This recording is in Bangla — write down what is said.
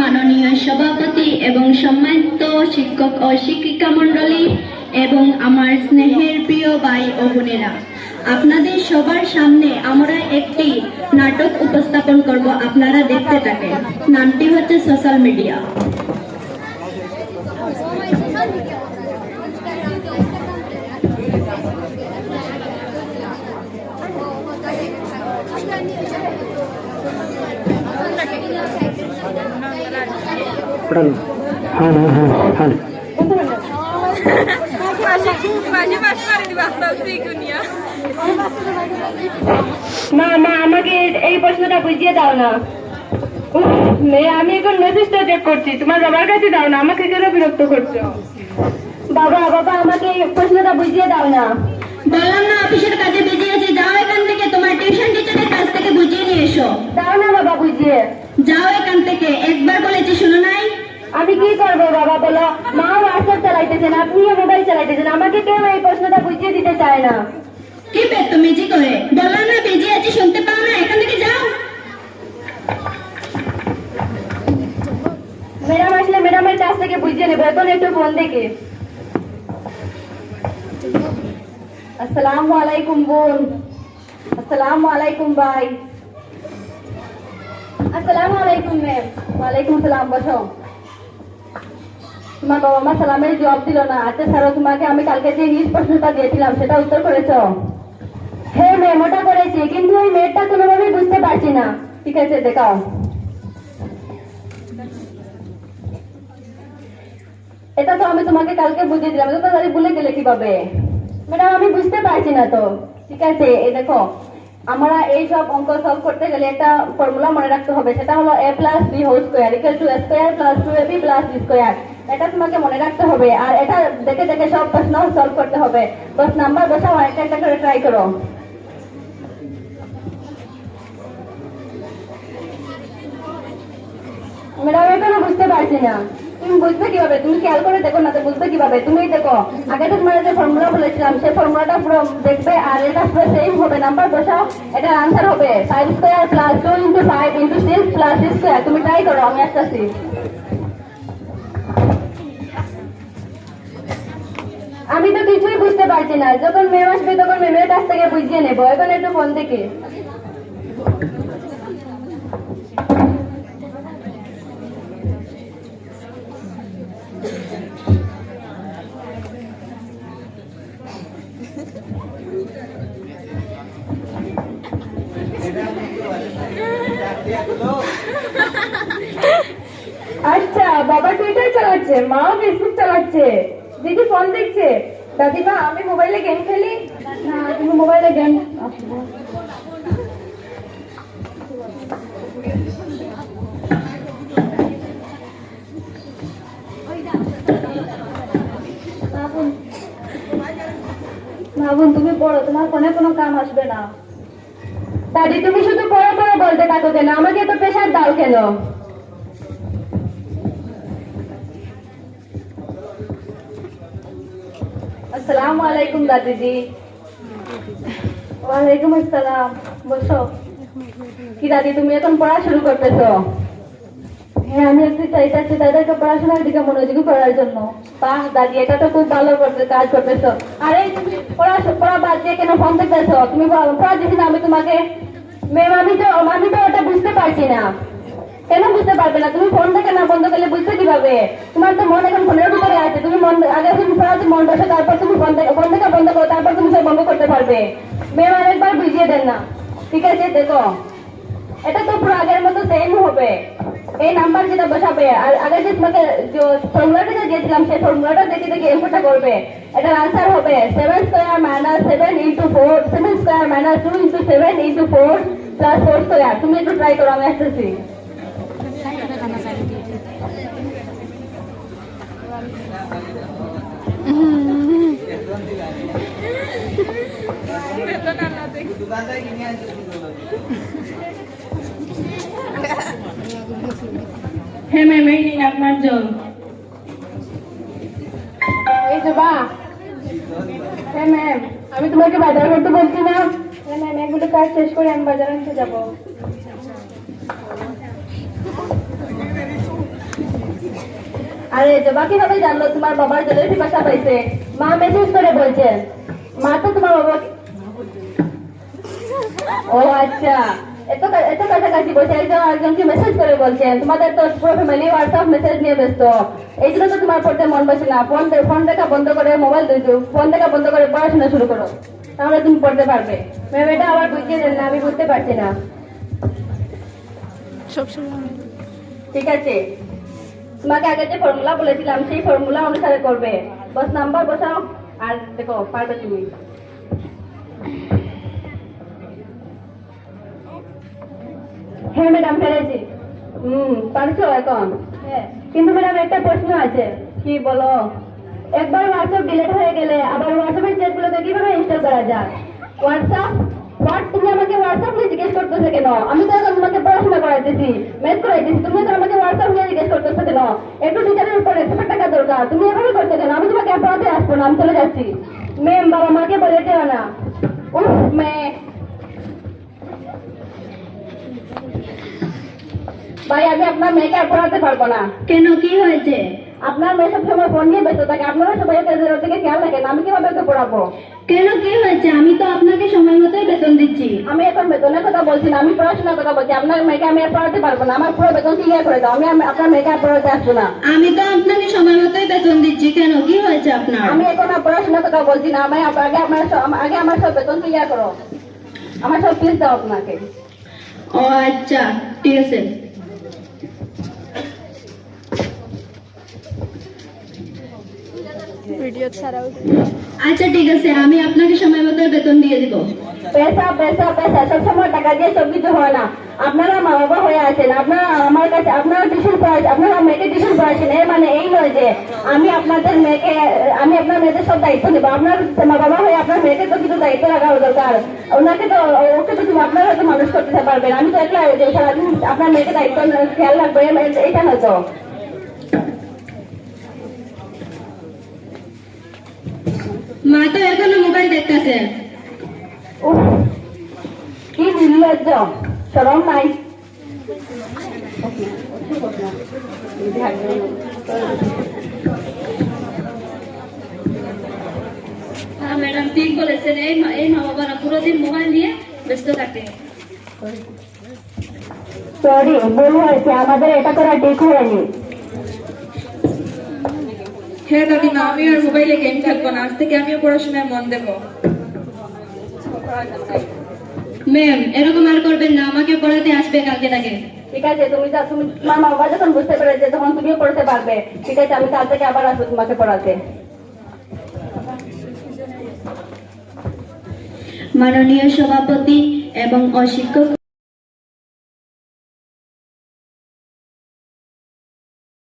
মাননীয় সভাপতি এবং সম্মানিত শিক্ষক ও শিক্ষিকা মন্ডলী এবং আমার স্নেহের প্রিয় ভাই ও বোনেরা, আপনাদের সবার সামনে আমরা একটি নাটক উপস্থাপন করব। আপনারা দেখতে থাকেন। নামটি হচ্ছে সোশ্যাল মিডিয়া ওটা না হ্যাঁ হ্যাঁ হ্যাঁ মা মা, আমাকে এই প্রশ্নটা বুঝিয়ে দাও না। আমি এখন মেসেজটা চেক করছি। তোমার বাবার কাছে দাও না, আমাকে কেন বিরক্ত করছ? বাবা বাবা, আমাকে এই প্রশ্নটা বুঝিয়ে দাও না। বললাম না অফিসের কাজে বেজে আছে যাও এখান থেকে তোমার টিউশন টিচারের কাছ থেকে বুঝিয়ে নিয়ে এসো। দাও না বাবা বুঝিয়ে। যাও এখান থেকে একবার বলেছি শুনো নাই? আমি কি করব বাবা বলো? মা হোয়াটসঅ্যাপ চালাইতেছেন আপনিও মোবাইল চালাইতেছেন আমাকে কেউ এই প্রশ্নটা বুঝিয়ে দিতে চায় না। কি পেতমিজি করে? বললাম না বেজে আছে শুনতে পাও না এখান থেকে যাও। ম্যাডাম আসলে ম্যাডামের কাছ থেকে বুঝিয়ে নেব এখন একটু ফোন দেখে। আসসালামু আলাইকুম বোন। আসসালামু আলাইকুম ভাই। আসসালামু আলাইকুম ম্যাম ওয়ালাইকুম আসসালাম, বসো। তোমার বাবা মা সালামের জবাব দিল না। আচ্ছা স্যার, তোমাকে আমি কালকে যে ইংলিশ প্রশ্নটা দিয়েছিলাম, সেটা উত্তর করেছ? হ্যাঁ ম্যাম ওটা করেছি, কিন্তু ওই মেয়েটা কোনোভাবেই বুঝতে পারছি না। ঠিক আছে, দেখাও। এটা তো আমি তোমাকে কালকে বুঝিয়ে দিলাম তো তাহলে ভুলে গেলে কীভাবে? ম্যাডাম আমি বুঝতে পারছি না তো। ঠিক আছে এই দেখো, আমরা এই সব অঙ্ক সলভ করতে গেলে একটা ফর্মুলা মনে রাখতে হবে, সেটা হলো A plus B whole square equal to square plus two A B plus B square এটা তোমাকে মনে রাখতে হবে, আর এটা দেখে দেখে সব প্রশ্ন সলভ করতে হবে। দশ নাম্বার বসাও একটা একটা করে ট্রাই করো। ম্যাডাম এখনও বুঝতে পারছি না। তুমি বুঝবে কীভাবে? তুমি খেয়াল করে দেখো না তো বুঝবে কীভাবে? তুমি দেখো, আগে তো তোমার যে ফর্মুলা বলেছিলাম, সেই ফর্মুলাটা দেখবে আর এটা পুরো সেম হবে। নাম্বার বসাও আনসার হবে five square plus two into five into six plus square তুমি ট্রাই করো, আমি আসতেছি। আমি তো কিছুই বুঝতে পারছি না। যখন মেয়ে আসবে তখন মেমের কাছ থেকে বুঝিয়ে নেব। এখন একটু ফোন দেখি। আচ্ছা বাবা টুইটার চালাচ্ছে মাও ফেসবুক চালাচ্ছে। দিদি ফোন দেখছে। দাদিমা আমি মোবাইলে গেম খেলি? না তুমি মোবাইলে গেম ভাবুন তুমি পড়ো, তোমার ফোনে কোনো কাম আসবে না। দাদি, তুমি শুধু পড়ো পড়ো বলতে থাকো কেন? আমাকে তো প্রেশার দাও কেন? আসসালামু আলাইকুম দাদিজি। ওয়ালাইকুম আসসালাম। বসো। কি দাদি, তুমি এখন পড়া শুরু করতেছো? হ্যাঁ আমি একটু চাইতেছি তাদেরকে পড়াশোনার দিকে মনোযোগী করার জন্য। বাহ দাদি এটা তো খুব ভালো করতে, কাজ করতেছো। আরে, তুমি পড়া বাদ দিয়ে কেন ফোন দেখতেছো? তুমি পড়া আমি তোমাকে ম্যাম আমি তো আমি তো ওটা বুঝতে পারছি না। কেন বুঝতে পারবে না? তুমি ফোন থেকে না, বন্ধ করলে বুঝতে কীভাবে? তোমার তো মন এখন ফোনের ভিতরে আছে। তুমি মন আগে তুমি পড়াতে মন বসে, তারপর তুমি ফোন থেকে ফোন থেকে বন্ধ করো, তারপর তুমি সব বন্ধ করতে পারবে। ম্যাম আরেকবার বুঝিয়ে দেন না। ঠিক আছে, দেখো। এটা তো পুরো আগের মতো সেম হবে। এই নাম্বার যেটা বসাবে, আর আগে যে তোমাকে যে ফর্মুলাটা যে দিয়েছিলাম, সেই ফর্মুলাটা দেখে দেখে এমপোটা করবে। এটার আনসার হবে seven square minus seven into four seven square minus two into seven into four plus four square তুমি একটু ট্রাই করো, আমি আসতেছি। হ্যাঁ ম্যাম এই নিন আপনার জল আমি তোমাকে বাজার করতে বলছি না। হ্যাঁ ম্যাম এগুলো কাজ শেষ করে আমি বাজার আনতে যাব। আরে জবা কীভাবে জানলো? তোমার বাবার জলের পিপাসা পাইছে। মা মেসেজ করে বলছে। মা তো তোমার বাবা ও আচ্ছা। এত এত কাছাকাছি বসে একজন একজনকে মেসেজ করে বলছেন তোমাদের তো পুরো ফ্যামিলি হোয়াটসঅ্যাপ মেসেজ নিয়ে ব্যস্ত। এই জন্য তো তোমার পড়তে মন বসে না। ফোন ফোন দেখা বন্ধ করে মোবাইল ফোন দেখা বন্ধ করে পড়াশোনা শুরু করো। তাহলে তুমি পড়তে পারবে। ম্যাম এটা আবার বুঝিয়ে দেন না, আমি বুঝতে পারছি না। ঠিক আছে। তোমাকে আগে যে ফর্মুলা বলেছিলাম, সেই ফর্মুলা অনুসারে করবে। বাস নাম্বার বসাও, আর দেখো, পারবে তুমি। হ্যাঁ ম্যাডাম পেরেছি হুম পারছ এখন? হ্যাঁ। কিন্তু ম্যাডাম একটা প্রশ্ন আছে। কি বলো? একবার হোয়াটসঅ্যাপ ডিলিট হয়ে গেলে আবার হোয়াটসঅ্যাপের চ্যাটগুলোকে কীভাবে ইনস্টল করা যায়? হোয়াটসঅ্যাপ হোয়াট তুমি আমাকে হোয়াটসঅ্যাপ নিয়ে জিজ্ঞেস করতেছো কেন? আমি তো এখন তোমাকে পড়াশোনা করাইতেছি ম্যাথ করাইতেছি তুমি তো আমাকে হোয়াটসঅ্যাপ নিয়ে জিজ্ঞেস করতেছো কেন? একটু টিচারের উপর একশো টাকা দরকার। তুমি এভাবে করতে কেন? আমি তোমাকে পড়াতে আসব না আমি চলে যাচ্ছি। ম্যাম বাবা মাকে বলে যেও না। উফ মেয়ে ভাই আমি আপনার মেয়েকে আর পড়াতে পারব না। কেন কি হয়েছে? আপনার মেয়ে সব সময় ফোন নিয়ে ব্যস্ত থাকে আপনারা সবাই ওর দিকে খেয়াল রাখেন আমি কীভাবে ওকে পড়াবো? কেন কি হয়েছে? আমি তো আপনাকে সময় মতোই বেতন দিচ্ছি। আমি এখন বেতনের কথা বলছি না আমি পড়াশোনার কথা বলছি আপনার মেয়েকে আমি আর পড়াতে পারব না আমার পুরো বেতন ক্লিয়ার করে দাও আমি আপনার মেয়েকে আর পড়াতে আসব না। আমি তো আপনাকে সময় মতোই বেতন দিচ্ছি কেন কি হয়েছে আপনার? আমি এখন আর পড়াশোনার কথা বলছি না আমি আগে আমার আগে আমার সব বেতন ক্লিয়ার করো। আমার সব ফিস দাও আপনাকে। ও আচ্ছা ঠিক আছে। আচ্ছা ঠিক আছে আমি আপনাকে সময় মতো বেতন দিয়ে দিব। পেশা পেশা পেশা সবসময় টাকা দিয়ে সব কিছু হয় না। আপনারা মা বাবা হয়ে আছেন আপনারা আমার কাছে আপনারা টিউশন পড়াচ্ছেন আপনারা মেয়েকে টিউশন পড়াচ্ছেন এর মানে এই নয় যে আমি আপনাদের মেয়েকে আমি আপনার মেয়েদের সব দায়িত্ব নেব। আপনার মা বাবা হয়ে আপনার মেয়েকে তো কিছু দায়িত্ব রাখা দরকার। ওনাকে তো ওকে তো আপনারা হয়তো মানুষ করতে পারবেন। আমি তো একলা সারাদিন আপনার মেয়েকে দায়িত্ব খেয়াল রাখব এটা হয়তো। মা তো এখনও মোবাইল দেখতেছে কি নির্লজ্জ সরম নাই ম্যাডাম ঠিক বলেছেন। এই মা- এই মা বাবারা পুরো দিন মোবাইল নিয়ে ব্যস্ত থাকে। সরি ভুল হয়েছে। আমাদের এটা করা ঠিক হয়নি। হ্যাঁ দাদিমা আমি আর মোবাইলে গেম খেলব না। আজ থেকে আমিও পড়াশোনায় মন দেবো। ম্যাম এরকম আর করবেন না। আমাকে পড়াতে আসবে কালকে থেকে। ঠিক আছে তুমি যা তুমি তোমার মা বাবা যখন বুঝতে পেরেছে তখন তুমিও পড়তে পারবে। ঠিক আছে আমি কাল থেকে আবার আসব তোমাকে পড়াতে। মাননীয় সভাপতি এবং অশিক্ষক